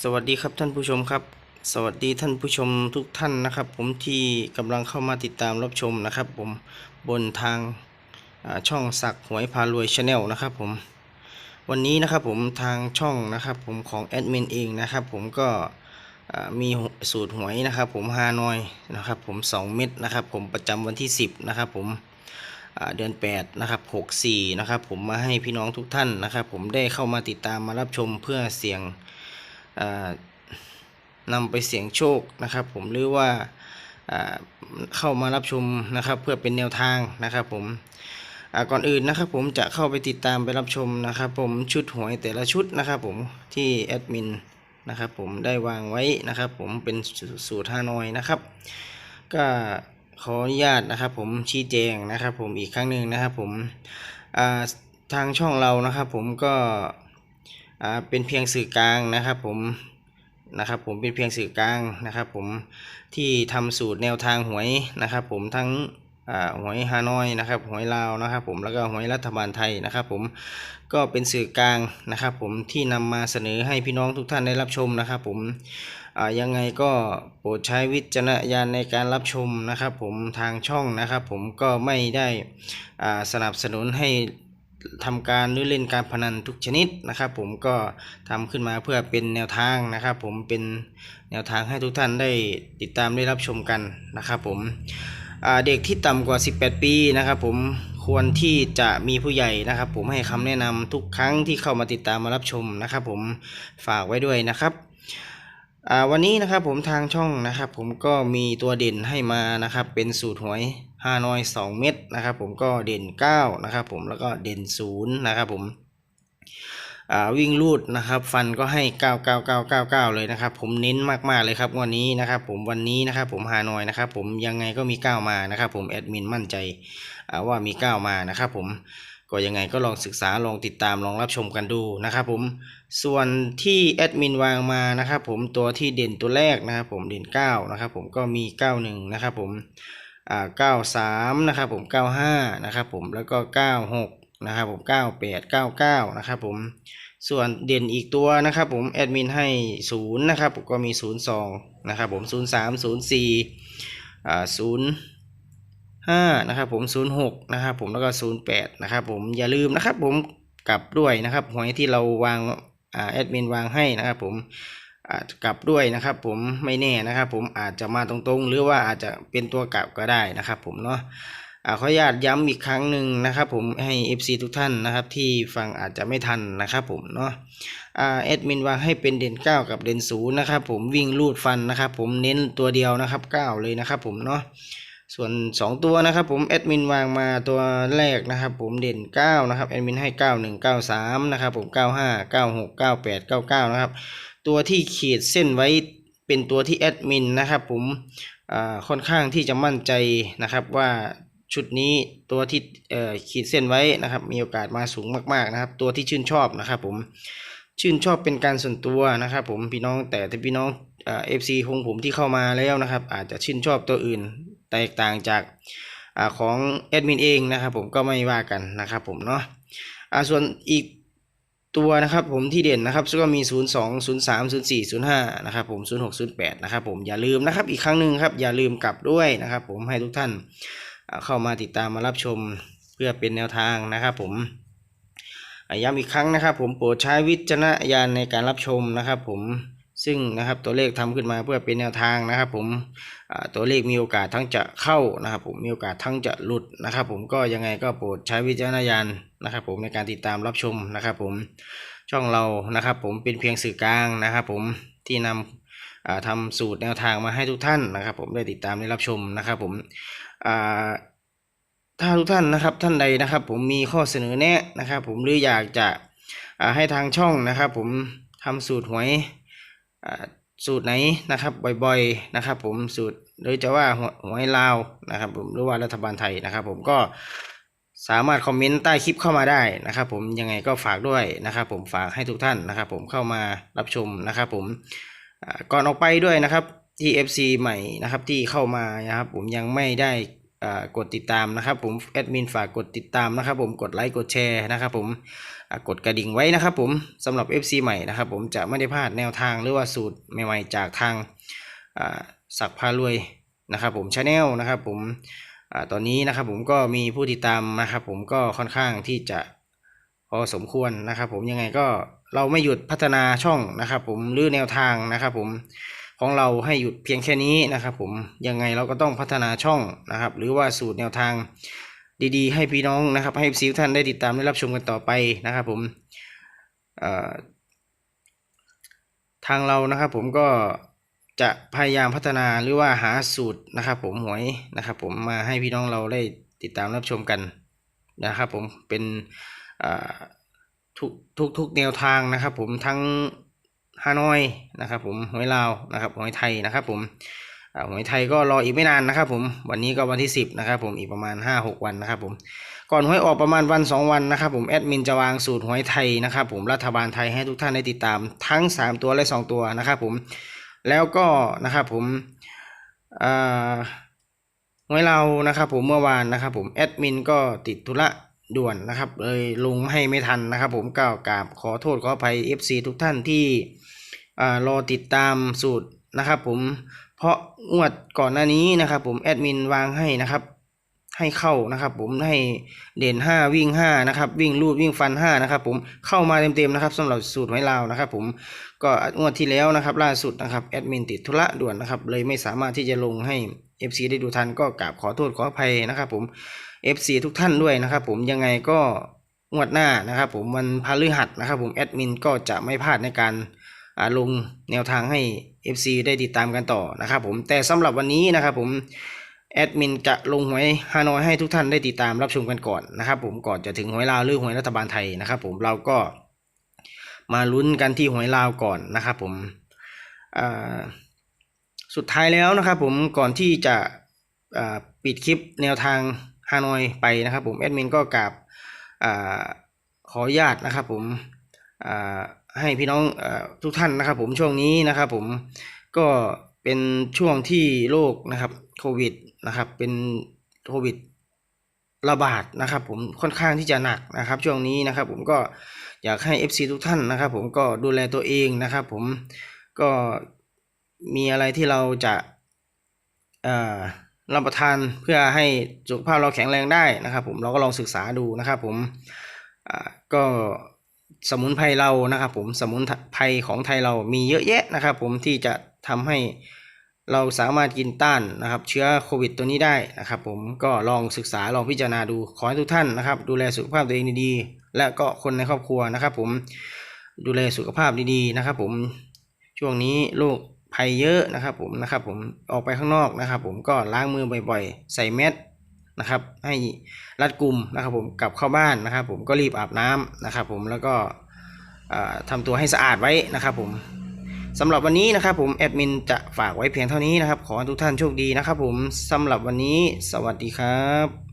สวัสดีครับท่านผู้ชมครับ สวัสดีท่านผู้ชมทุกท่านนะครับ ผมที่กำลังเข้ามาติดตามรับชมนะครับ ผมบนทางช่องสักหวยพารวยชาแนลนะครับผมวันนี้นะครับผมทางช่องนะครับ ผมของแอดมินเองนะครับ ผมก็มีสูตรหวยนะครับ ผมฮานอยนะครับ ผม 2 เม็ดนะครับ ผมประจำวันที่ 10นะครับ ผมเดือน8นะครับ64นะครับ ผมมาให้พี่น้องทุกท่านนะครับ ผมได้เข้ามาติดตามมารับชมเพื่อเสี่ยง นำไปเสี่ยงโชคนะครับ ผมหรือว่าเข้ามารับชมนะครับ เพื่อเป็นแนวทางนะครับ ผมก่อนอื่นนะครับ ผมจะเข้าไปติดตามไปรับชมนะครับ ผมชุดหวยแต่ละชุดนะครับ ผมที่แอดมินนะครับ ผมได้วางไว้นะครับ ผมเป็นสูตรฮานอยนะครับ ก็ขออนุญาตนะครับ ผมชี้แจงนะครับ ผมอีกครั้งหนึ่งนะครับ ผมทางช่องเรานะครับ ผมก็ อ่าเป็นเพียงสื่อกลางนะครับผมนะครับผมเป็นเพียงสื่อกลางนะครับผมที่ทำสูตรแนวทางหวยนะครับผมทั้งหวยฮานอยนะครับหวยลาวนะครับผมแล้วก็หวยรัฐบาลไทยนะครับผมก็เป็นสื่อกลางนะครับผมที่นำมาเสนอให้พี่น้องทุกท่านได้รับชมนะครับผมยังไงก็โปรดใช้วิจารณญาณในการรับชมนะครับผมทางช่องนะครับผมก็ไม่ได้สนับสนุนให้ ทำการหรือเล่นการพนันทุกชนิดนะครับ ผมก็ทำขึ้นมาเพื่อเป็นแนวทางนะครับ ผมเป็นแนวทางให้ทุกท่านได้ติดตามได้รับชมกันนะครับ ผมเด็กที่ต่ำกว่า 18 ปีนะครับ ผมควรที่จะมีผู้ใหญ่นะครับ ผมให้คำแนะนำทุกครั้งที่เข้ามาติดตามมารับชมนะครับ ผมฝากไว้ด้วยนะครับวันนี้นะครับผมทางช่องนะครับ ผมก็มีตัวเด่นให้มานะครับ เป็นสูตรหวย ฮานอย 2 เม็ดนะครับผมก็เด่น 9 นะครับผมแล้วก็เด่น 0 นะครับผมวิ่งรูดนะครับฟันก็ให้ 99999 เลยนะครับผมเน้นมากๆเลยครับวันนี้นะครับผมวันนี้นะครับผมฮานอยนะครับผมยังไงก็มี 9 มานะครับผมแอดมินมั่นใจอ่าว่ามี 9 มานะครับผมก็ยังไงก็ลองศึกษาลองติดตามลองรับชมกันดูนะครับผมส่วนที่แอดมินวางมานะครับผมตัวที่เด่นตัวแรกนะครับผมเด่น 9 นะครับผมก็มี 91 นะครับผม อ่า93นะครับผม95นะครับผมแล้วก็ 96นะครับผม98 99นะครับผมส่วนเด่นอีกตัวนะครับผมแอดมินให้0นะครับผมก็มี 02นะครับผม03 04อ่า0ห้านะครับผมศูนะครับผมแล้วก็ศูนะครับผมอย่าลืมนะครับผมกลับด้วยนะครับหวยที่เราวางแอดมินวางให้นะครับผม กลับด้วยนะครับผมไม่แน่นะครับ ผมอาจจะมาตรงๆ หรือว่าอาจจะเป็นตัวกลับก็ได้นะครับ ผมเนาะอขออนุญาตย้ำอีกครั้งหนึ่งนะครับ ผมให้ FC ทุกท่านนะครับ ที่ฟังอาจจะไม่ทันนะครับผมเนาะอ่าแอดมินวางให้เป็นเด่น 9 กับเด่น0นะครับผมวิ่งลูดฟันนะครับ ผมเน้นตัวเดียวนะครับ 9 เลยนะครับ ผมเนาะส่วน 2 ตัวนะครับ ผมแอดมินวางมาตัวแรกนะครับ ผมเด่น 9 นะครับแอดมินให้ 91 93 นะครับผม 95 96 98 99 นะครับ ตัวที่ขีดเส้นไว้เป็นตัวที่แอดมินนะครับผมอ่าค่อนข้างที่จะมั่นใจนะครับว่าชุดนี้ตัวที่เอ่อขีดเส้นไว้นะครับมีโอกาสมาสูงมากๆนะครับ ตัวที่ชื่นชอบนะครับผมชื่นชอบเป็นการส่วนตัวนะครับผมพี่น้องแต่ถ้าพี่น้องเอฟซีของผมที่เข้ามาแล้วนะครับ อาจจะชื่นชอบตัวอื่นแตกต่างจากอาของแอดมินเองนะครับผมก็ไม่ว่ากันนะครับผมเนาะอ่าส่วนอีก ตัวนะครับผมที่เด่นนะครับก็มี 0 2 0 3 0 4 0 5นะครับผม0 6 0 8นะครับผมอย่าลืมนะครับอีกครั้งหนึ่งครับอย่าลืมกลับด้วยนะครับผมให้ทุกท่านเข้ามาติดตามมารับชมเพื่อเป็นแนวทางนะครับผมย้ำอีกครั้งนะครับ ผมโปรดใช้วิจารณญาณในการรับชมนะครับ ผมซึ่งนะครับตัวเลขทำขึ้นมาเพื่อเป็นแนวทางนะครับ ผมตัวเลขมีโอกาสทั้งจะเข้านะครับ ผมมีโอกาสทั้งจะหลุดนะครับ ผมก็ยังไงก็โปรดใช้วิจารณญาณ นะครับผมในการติดตามรับชมนะครับผมช่องเรานะครับผมเป็นเพียงสื่อกลางนะครับผมที่นำอ่าทำสูตรแนวทางมาให้ทุกท่านนะครับ ผมได้ติดตามได้รับชมนะครับผมถ้าทุกท่านนะครับท่านใดนะครับ ผมมีข้อเสนอแนะนะครับ ผมหรืออยากจะให้ทางช่องนะครับ ผมทำสูตรหวยสูตรไหนนะครับบ่อยๆนะครับ ผมสูตรหรือจะว่าหวยลาวนะครับ ผมหรือว่ารัฐบาลไทยนะครับ ผมก็ สามารถคอมเมนต์ใต้คลิปเข้ามาได้นะครับ ผมยังไงก็ฝากด้วยนะครับ ผมฝากให้ทุกท่านนะครับ ผมเข้ามารับชมนะครับ ผมก่อนออกไปด้วยนะครับที่ FC ใหม่นะครับที่เข้ามานะครับ ผมยังไม่ได้กดติดตามนะครับ ผมแอดมินฝากกดติดตามนะครับ ผมกดไลค์กดแชร์นะครับ ผมกดกระดิ่งไว้นะครับ ผมสำหรับ FC ใหม่นะครับ ผมจะไม่ได้พลาดแนวทางหรือว่าสูตรใหม่ๆ จากทางสักพารวยนะครับ ผมชาแนลนะครับ ผม อ่าตอนนี้นะครับผมก็มีผู้ติดตามนะครับผมก็ค่อนข้างที่จะพอสมควรนะครับ ผมยังไงก็เราไม่หยุดพัฒนาช่องนะครับ ผมหรือแนวทางนะครับผมของเราให้หยุดเพียงแค่นี้นะครับผมยังไงเราก็ต้องพัฒนาช่องนะครับ หรือว่าสูตรแนวทางดีๆ ให้พี่น้องนะครับ ให้ซิวท่านได้ติดตามได้รับชมกันต่อไปนะครับ ผมทางเรานะครับผมก็ จะพยายามพัฒนาหรือว่าหาสูตรนะครับ ผมหวยนะครับ ผมมาให้พี่น้องเราได้ติดตามรับชมกันนะครับ ผมเป็นทุกทุกทุกแนวทางนะครับ ผมทั้งฮานอยนะครับ ผมหวยลาวนะครับหวยไทยนะครับ ผมหวยไทยก็รออีกไม่นานนะครับ ผมวันนี้ก็วันที่สิบนะครับ ผมอีกประมาณห้าหกวันนะครับ ผมก่อนหวยออกประมาณวันสองวันนะครับ ผมแอดมินจะวางสูตรหวยไทยนะครับ ผมรัฐบาลไทยให้ทุกท่านได้ติดตามทั้งสามตัวและสองตัวนะครับ ผม แล้วก็นะครับผมอ่าหวยเรานะครับผมเมื่อวานนะครับผมแอดมินก็ติดธุระด่วนนะครับเลยลงให้ไม่ทันนะครับ ผมก้าวกราบขอโทษขออภัย FC ทุกท่านที่อ่ารอติดตามสูตรนะครับผมเพราะงวดก่อนหน้านี้นะครับผมแอดมินวางให้นะครับ ให้เข้านะครับผมให้เด่น 5 วิ่ง5นะครับวิ่งลูดวิ่งฟัน5นะครับผมเข้ามาเต็มๆนะครับสำหรับสูตรหวยลาวนะครับผมก็งวดที่แล้วนะครับล่าสุดนะครับแอดมินติดธุระด่วนนะครับเลยไม่สามารถที่จะลงให้ FC ได้ดูทันก็กราบขอโทษขออภัยนะครับผม FC ทุกท่านด้วยนะครับผมยังไงก็งวดหน้านะครับผมวันพฤหัสนะครับผมแอดมินก็จะไม่พลาดในการลงแนวทางให้ FC ได้ติดตามกันต่อนะครับผมแต่สำหรับวันนี้นะครับผม แอดมินจะลงหวยฮานอยให้ทุกท่านได้ติดตามรับชมกันก่อนนะครับ ผมก่อนจะถึงหวยลาวหรือหวยรัฐบาลไทยนะครับ ผมเราก็มาลุ้นกันที่หวยลาวก่อนนะครับ ผมสุดท้ายแล้วนะครับ ผมก่อนที่จะปิดคลิปแนวทางฮานอยไปนะครับ ผมแอดมินก็กราบอขออนุญาตนะครับ ผมให้พี่น้องอทุกท่านนะครับ ผมช่วงนี้นะครับ ผมก็ เป็นช่วงที่โรคนะครับโควิดนะครับ เป็นโควิดระบาดนะครับผมค่อนข้างที่จะหนักนะครับ ช่วงนี้นะครับ ผมก็อยากให้ FC ทุกท่านนะครับ ผมก็ดูแลตัวเองนะครับ ผมก็มีอะไรที่เราจะรับประทานเพื่อให้สุขภาพเราแข็งแรงได้นะครับ ผมเราก็ลองศึกษาดูนะครับ ผมก็สมุนไพรเรานะครับ ผมสมุนไพรของไทยเรามีเยอะแยะนะครับ ผมที่จะ ทำให้เราสามารถกินต้านนะครับ เชื้อโควิดตัวนี้ได้นะครับ ผมก็ลองศึกษาลองพิจารณาดูขอให้ทุกท่านนะครับ ดูแลสุขภาพตัวเองดีๆ และก็คนในครอบครัวนะครับ ผมดูแลสุขภาพดีๆนะครับ ผมช่วงนี้โรคภัยเยอะนะครับผมนะครับผมออกไปข้างนอกนะครับ ผมก็ล้างมือบ่อยๆ ใส่แมสนะครับ ให้รัดกลุ่มนะครับ ผมกลับเข้าบ้านนะครับ ผมก็รีบอาบน้ำนะครับ ผมแล้วก็อ่าทำตัวให้สะอาดไว้นะครับ ผม สำหรับวันนี้นะครับผมแอดมินจะฝากไว้เพียงเท่านี้นะครับ ขอให้ทุกท่านโชคดีนะครับผมสำหรับวันนี้ สวัสดีครับ